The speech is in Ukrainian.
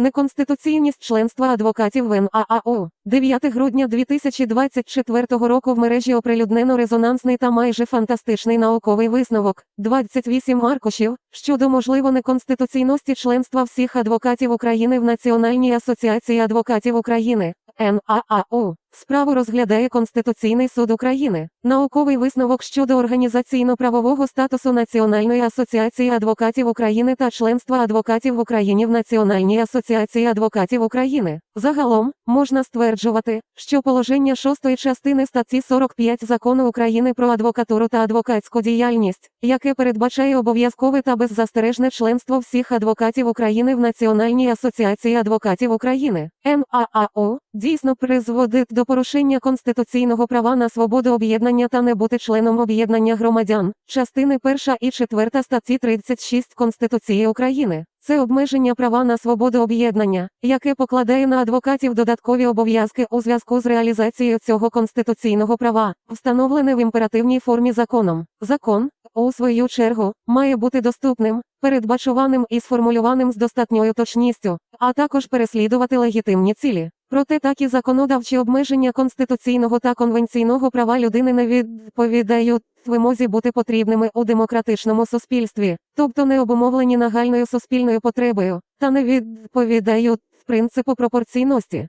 Неконституційність членства адвокатів в НААО. 9 грудня 2024 року в мережі оприлюднено резонансний та майже фантастичний науковий висновок 28 аркушів щодо можливо неконституційності членства всіх адвокатів України в Національній асоціації адвокатів України. НААО. Справу розглядає Конституційний суд України. Науковий висновок щодо організаційно-правового статусу Національної асоціації адвокатів України та членства адвокатів в Україні в Національній асоціації адвокатів України. Загалом, можна стверджувати, що положення шостої частини статті 45 Закону України про адвокатуру та адвокатську діяльність, яке передбачає обов'язкове та беззастережне членство всіх адвокатів України в Національній асоціації адвокатів України, НААО, дійсно призводить до порушення конституційного права на свободу об'єднання та не бути членом об'єднання громадян, частини 1 і 4 статті 36 Конституції України. Це обмеження права на свободу об'єднання, яке покладає на адвокатів додаткові обов'язки у зв'язку з реалізацією цього конституційного права, встановлене в імперативній формі законом. Закон, у свою чергу, має бути доступним, передбачуваним і сформулюваним з достатньою точністю, а також переслідувати легітимні цілі. Проте такі законодавчі обмеження конституційного та конвенційного права людини не відповідають вимозі бути потрібними у демократичному суспільстві, тобто не обумовлені нагальною суспільною потребою, та не відповідають принципу пропорційності.